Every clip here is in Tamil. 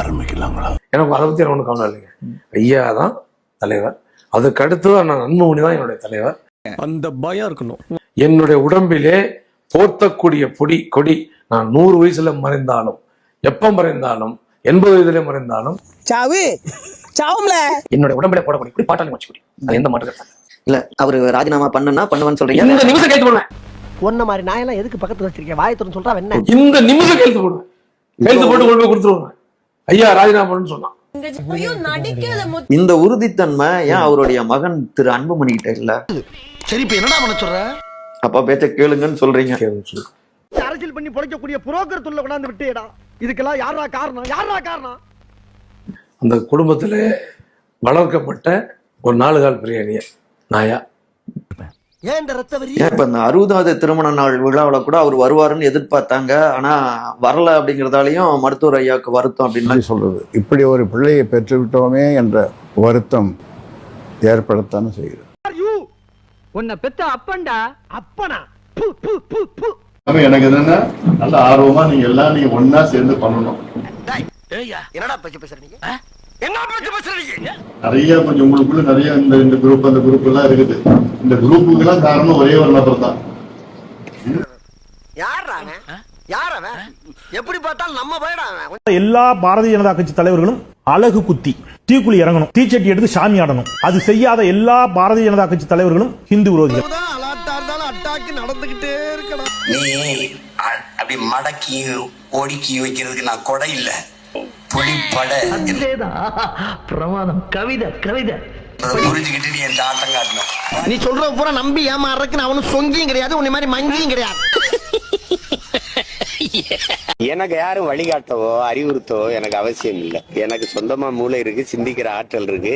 ஆரம்பிக்கலாங்களா? எனக்கு அதை பத்தி ஒன்றும் கவலை இல்லைங்க. ஐயா தான் தலைவர். அதுக்கு அடுத்து நான் நன்மொழி தான் என்னுடைய தலைவர். அந்த பயம் இருக்கணும். என்னுடைய உடம்பிலே போர்த்தக்கூடிய பொடி கொடி நான் நூறு வயசுல மறைந்தாலும் எப்ப மறைந்தாலும் எண்பது வயதுல மறைந்தாலும் சாவு சாவும்ல. என்னுடைய உடம்பிலே போடக்கூடிய கொடி பாட்டாளி வச்சு கொடி. அது எந்த மாற்றம் இல்ல அவரு ராஜினாமா பண்ணுனா பண்ணுவேன்னு சொல்றீங்க. இந்த நிமிஷம் கைது போடுவேன் ஒன்ன மாதிரி நாயெல்லாம் எதுக்கு பக்கத்துல வச்சிருக்கேன் வாயத்துறன்னு சொல்றா என்ன? இந்த நிமிஷம் கைது போடுவேன் கைது போட்டு கொண்டு போய் கொடுத்துருவேன் ஐயா ராஜினாமா பண்ணுன்னு சொன்னான் இந்த உறுதித்தன்மை ஏன் அவருடைய மகன் திரு அன்புமணி கிட்ட இல்ல? சரி இப்ப என்னடா பண்ண சொல்ற? அப்பா பேச்ச கேளுங்கன்னு சொல்றீங்க. அரசியல் பண்ணி பொழைக்கக்கூடிய புரோக்கர் துள்ள கொண்டாந்து விட்டேடா. இதுக்கெல்லாம் யாரா காரணம்? யாரா காரணம்? அந்த குடும்பத்திலே வளர்க்கப்பட்ட ஒரு நாலு கால் பிரியாணிய நாயா. ஏன் இந்த ரத்த வரி? ஏன் இப்ப இந்த அறுபதாவது திருமண நாள் விழாவுல கூட அவர் வருவாருன்னு எதிர்பார்த்தாங்க. ஆனா வரல அப்படிங்கறதாலயும் மருத்துவர் ஐயாவுக்கு வருத்தம் அப்படின்னு சொல்றது. இப்படி ஒரு பிள்ளையை பெற்றுவிட்டோமே என்ற வருத்தம் ஏற்படத்தானே செய்கிறது உன்னை பெத்த அப்பன்டா? அப்பனா? பு பு பு பு. எனக்கு என்னன்னா நல்ல ஆர்வமா நீங்க எல்லாம் நீங்க ஒன்னா சேர்ந்து பண்ணணும். என்னடா பேச்சு பேசுறீங்க நிறைய கொஞ்சம் உங்களுக்குள்ள நிறைய இந்த இந்த குரூப் அந்த குரூப் எல்லாம் இருக்குது. இந்த குரூப்புக்கு எல்லாம் காரணம் ஒரே ஒரு நபர் தான். எப்படி பார்த்தாலும் நம்ம பயடா அவன்? எல்லா பாரதிய ஜனதா கட்சி தலைவர்களும் அழகு குத்தி தீக்குழி இறங்கணும் தீச்சட்டி எடுத்து சாமி ஆடணும். அது செய்யாத எல்லா பாரதிய ஜனதா கட்சி தலைவர்களும் ஹிந்து விரோதிகள். நடந்துகிட்டே இருக்கணும். அப்படி மடக்கி ஒடுக்கி வைக்கிறதுக்கு நான் கொடை இல்ல. புலிப்பட பிரமாதம். கவிதை கவிதை. புரிஞ்சுக்கிட்டு நீ ஆட்டம் சொல்ற பூரா நம்பி ஏமாறதுக்கு நான் அவனும் சொங்கியும் கிடையாது உன்னை மாதிரி மங்கியும் கிடையாது. எனக்கு யாரும் வழிகாட்டவோ அறிவுறுத்தவோ எனக்கு அவசியம் இல்ல. எனக்கு சொந்தமா மூளை இருக்கு சிந்திக்கிற ஆற்றல் இருக்கு.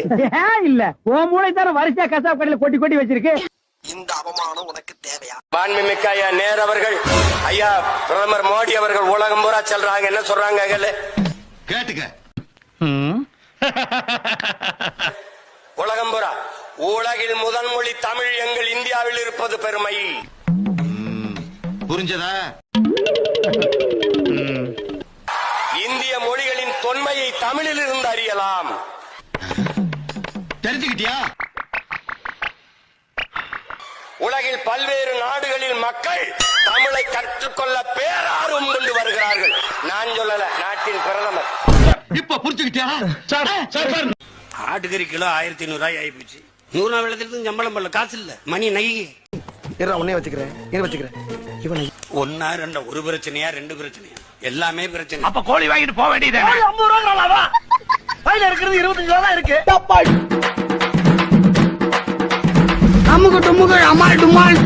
இல்ல? உன் மூளை தர வரிசையா கசாப் கடையில கொட்டி கொட்டி வச்சிருக்கு. இந்த அவமானம் உனக்கு தேவையா? மாண்புமிக்க ஐயா நேர் அவர்கள் ஐயா பிரதமர் மோடி அவர்கள் உலகம் பூரா செல்றாங்க. என்ன சொல்றாங்க கேட்டுக்க. உலகம் பூரா உலகில் முதல் மொழி தமிழ் எங்கள் இந்தியாவில் இருப்பது பெருமை. புரிஞ்சதா? இந்திய மொழிகளின் தொன்மையை தமிழில் இருந்து அறியலாம். தெரிஞ்சுக்கிட்டியா? உலகில் பல்வேறு நாடுகளில் மக்கள் தமிழை கற்றுக்கொள்ள பேரார்வம் கொண்டு வருகிறார்கள் நான் சொல்லல நாட்டின் பிரதமர் இப்ப புரிஞ்சுக்கிட்டியா? ஆட்டுக்கறி கிலோ ஆயிரத்தி ஐநூறு ஆகி போச்சு நூறு நாள் வெள்ளத்திலிருந்து சம்பளம் பண்ணல காசு இல்ல. மணி நைகி. உன்னே வச்சுக்கிறேன். இதை வச்சுக்கிறேன். இவனை ஒன்னா ரெண்டா ஒரு பிரச்சனையா ரெண்டு பிரச்சனையா? எல்லாமே பிரச்சனை. அப்ப கோழி வாங்கிட்டு போக வேண்டியது ஐம்பது ரூபா கையில இருக்கிறது இருபத்தஞ்சு ரூபா இருக்கு. அமால் டுமால்.